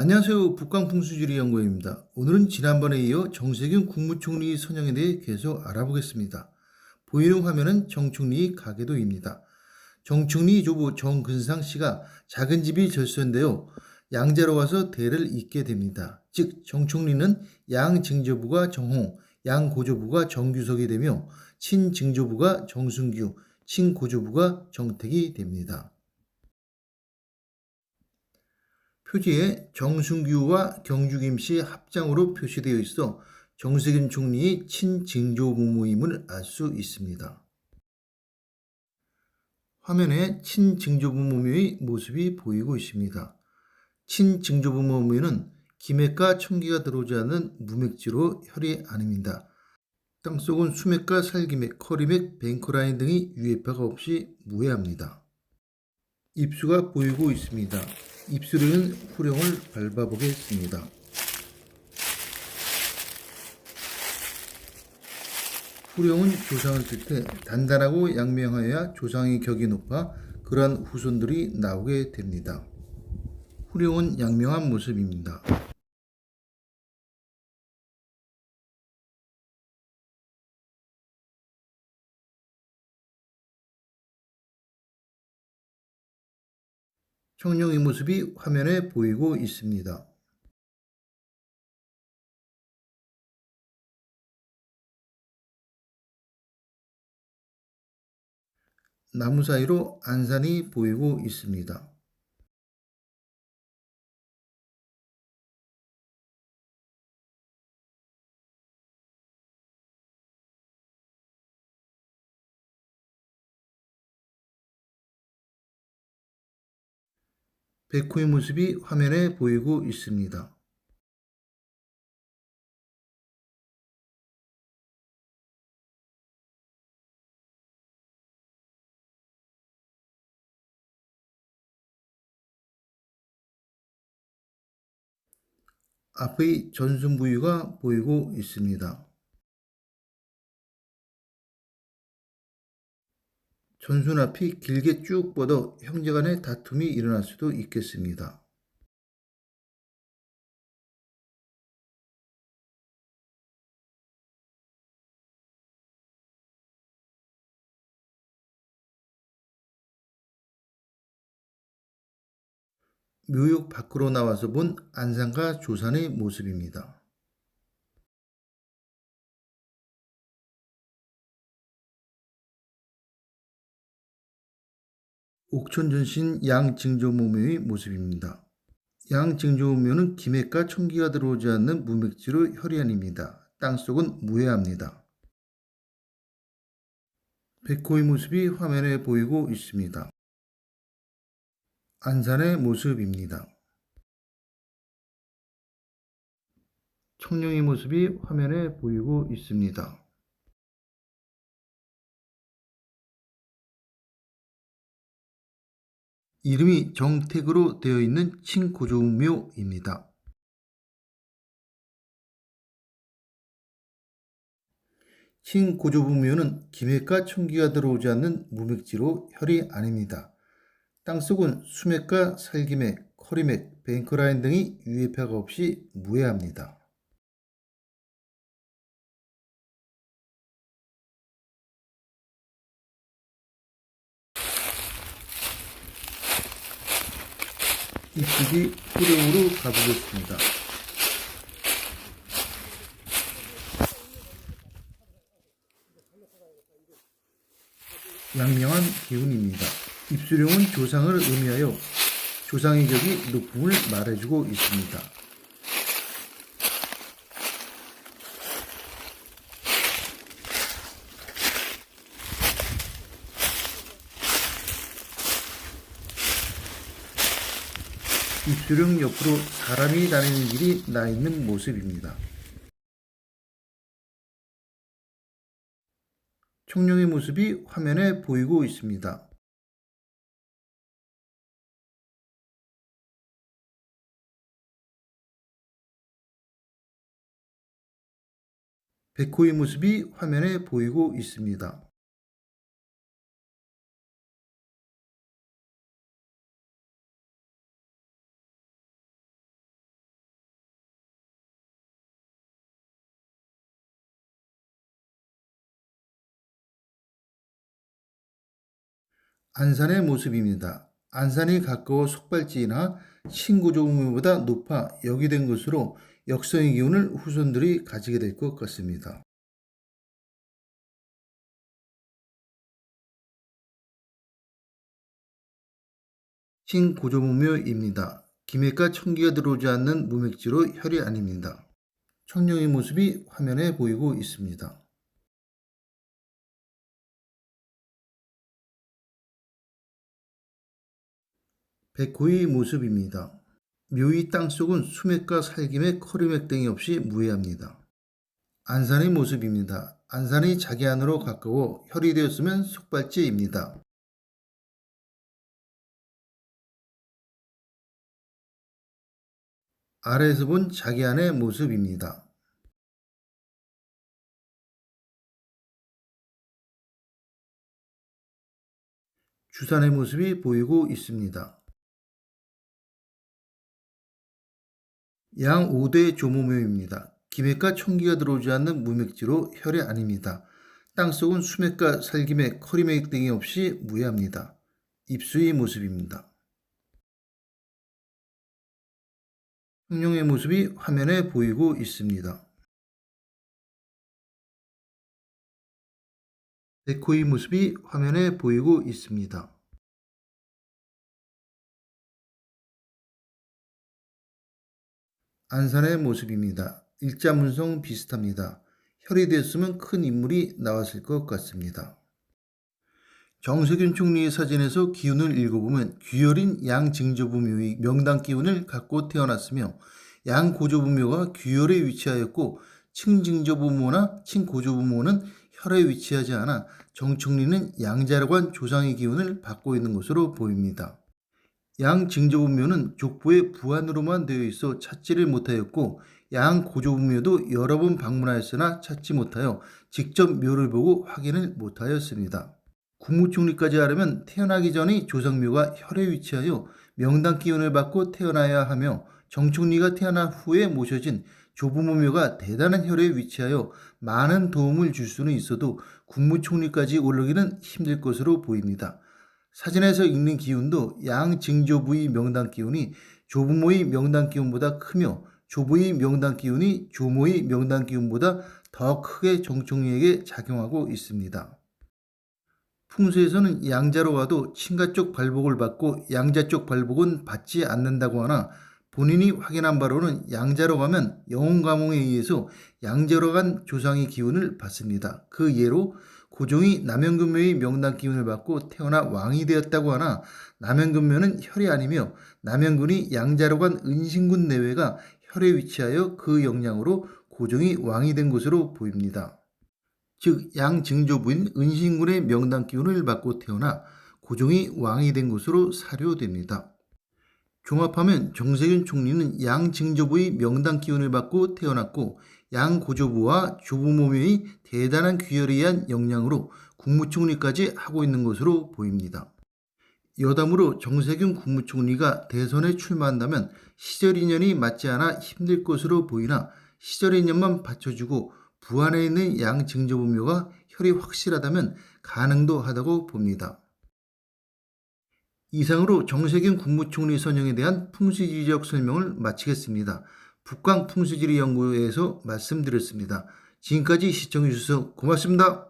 안녕하세요. 북광풍수지리 연구원입니다. 오늘은 지난번에 이어 정세균 국무총리 선영에 대해 계속 알아보겠습니다. 보이는 화면은 정 총리 가계도입니다. 정 총리 조부 정근상 씨가 작은 집이 절수인데요. 양자로 와서 대를 잇게 됩니다. 즉, 정 총리는 양증조부가 정홍, 양고조부가 정규석이 되며 친증조부가 정순규, 친고조부가 정택이 됩니다. 표지에 정순규와 경주김 씨 합장으로 표시되어 있어 정세균 총리의 친징조 부모임을 알 수 있습니다. 화면에 친징조 부모의 모습이 보이고 있습니다. 친징조 부모는 기맥과 청기가 들어오지 않는 무맥지로 혈이 아닙니다. 땅속은 수맥과 살기맥, 커리맥, 뱅크라인 등이 유해파가 없이 무해합니다. 입수가 보이고 있습니다. 입술에는 후령을 밟아보겠습니다. 후령은 조상을 뜻해 단단하고 양명하여야 조상의 격이 높아 그러한 후손들이 나오게 됩니다. 후령은 양명한 모습입니다. 청룡의 모습이 화면에 보이고 있습니다. 나무 사이로 안산이 보이고 있습니다. 백호의 모습이 화면에 보이고 있습니다. 앞의 전순 부위가 보이고 있습니다. 전순 앞이 길게 쭉 뻗어 형제 간의 다툼이 일어날 수도 있겠습니다. 묘역 밖으로 나와서 본 안산과 조산의 모습입니다. 옥천전신 양증조모묘의 모습입니다. 양증조모묘는 기맥과 청기가 들어오지 않는 무맥지로 혈이안입니다. 땅속은 무해합니다. 백호의 모습이 화면에 보이고 있습니다. 안산의 모습입니다. 청룡의 모습이 화면에 보이고 있습니다. 이름이 정택으로 되어 있는 친고조묘입니다. 친고조부묘는 기맥과 청기가 들어오지 않는 무맥지로 혈이 아닙니다. 땅속은 수맥과 살기맥, 커리맥, 뱅크라인 등이 유해파가 없이 무해합니다. 이쪽이 후령으로 가보겠습니다. 양명한 기운입니다. 입수령은 조상을 의미하여 조상의 격이 높음을 말해주고 있습니다. 입수령 옆으로 사람이 다니는 길이 나 있는 모습입니다. 청룡의 모습이 화면에 보이고 있습니다. 백호의 모습이 화면에 보이고 있습니다. 안산의 모습입니다. 안산이 가까워 속발지나 신고조부모보다 높아 여기된 것으로 역성의 기운을 후손들이 가지게 될 것 같습니다. 신고조무묘입니다. 기맥과 청기가 들어오지 않는 무맥지로 혈이 아닙니다. 청룡의 모습이 화면에 보이고 있습니다. 백호의 모습입니다. 묘의 땅속은 수맥과 살김에 커리맥 등이 없이 무해합니다. 안산의 모습입니다. 안산이 자기 안으로 가까워 혈이 되었으면 속발지입니다. 아래에서 본 자기 안의 모습입니다. 주산의 모습이 보이고 있습니다. 양 5대 조모묘입니다. 기맥과 청기가 들어오지 않는 무맥지로 혈이 아닙니다. 땅속은 수맥과 살김에 커리맥 등이 없이 무해합니다. 입수의 모습입니다. 흑룡의 모습이 화면에 보이고 있습니다. 백호의 모습이 화면에 보이고 있습니다. 안산의 모습입니다. 일자 문성 비슷합니다. 혈이 됐으면 큰 인물이 나왔을 것 같습니다. 정세균 총리의 사진에서 기운을 읽어보면 귀열인 양증조부묘의 명당 기운을 갖고 태어났으며 양고조부묘가 귀열에 위치하였고 층증조부모나 층고조부모는 혈에 위치하지 않아 정 총리는 양자로관 조상의 기운을 받고 있는 것으로 보입니다. 양증조부묘는 족보의 부안으로만 되어 있어 찾지를 못하였고 양고조부묘도 여러 번 방문하였으나 찾지 못하여 직접 묘를 보고 확인을 못하였습니다. 국무총리까지 하려면 태어나기 전의 조상묘가 혈에 위치하여 명당 기운을 받고 태어나야 하며 정총리가 태어난 후에 모셔진 조부모묘가 대단한 혈에 위치하여 많은 도움을 줄 수는 있어도 국무총리까지 오르기는 힘들 것으로 보입니다. 사진에서 읽는 기운도 양증조부의 명당 기운이 조부모의 명당 기운보다 크며 조부의 명당 기운이 조모의 명당 기운보다 더 크게 정총리에게 작용하고 있습니다. 풍수에서는 양자로 와도 친가 쪽 발복을 받고 양자 쪽 발복은 받지 않는다고 하나 본인이 확인한 바로는 양자로 가면 영혼가몽에 의해서 양자로 간 조상의 기운을 받습니다. 그 예로 고종이 남현근묘의 명당 기운을 받고 태어나 왕이 되었다고 하나 남현근묘는 혈이 아니며 남현군이 양자로 간 은신군 내외가 혈에 위치하여 그 영향으로 고종이 왕이 된 것으로 보입니다. 즉 양증조부인 은신군의 명당 기운을 받고 태어나 고종이 왕이 된 것으로 사료됩니다. 종합하면 정세균 총리는 양증조부의 명당 기운을 받고 태어났고 양 고조부와 조부모묘의 대단한 귀열에 의한 영향으로 국무총리까지 하고 있는 것으로 보입니다. 여담으로 정세균 국무총리가 대선에 출마한다면 시절 인연이 맞지 않아 힘들 것으로 보이나 시절 인연만 받쳐주고 부안에 있는 양 증조부묘가 혈이 확실하다면 가능도 하다고 봅니다. 이상으로 정세균 국무총리 선영에 대한 풍수지리적 설명을 마치겠습니다. 북광 풍수지리 연구회에서 말씀드렸습니다. 지금까지 시청해주셔서 고맙습니다.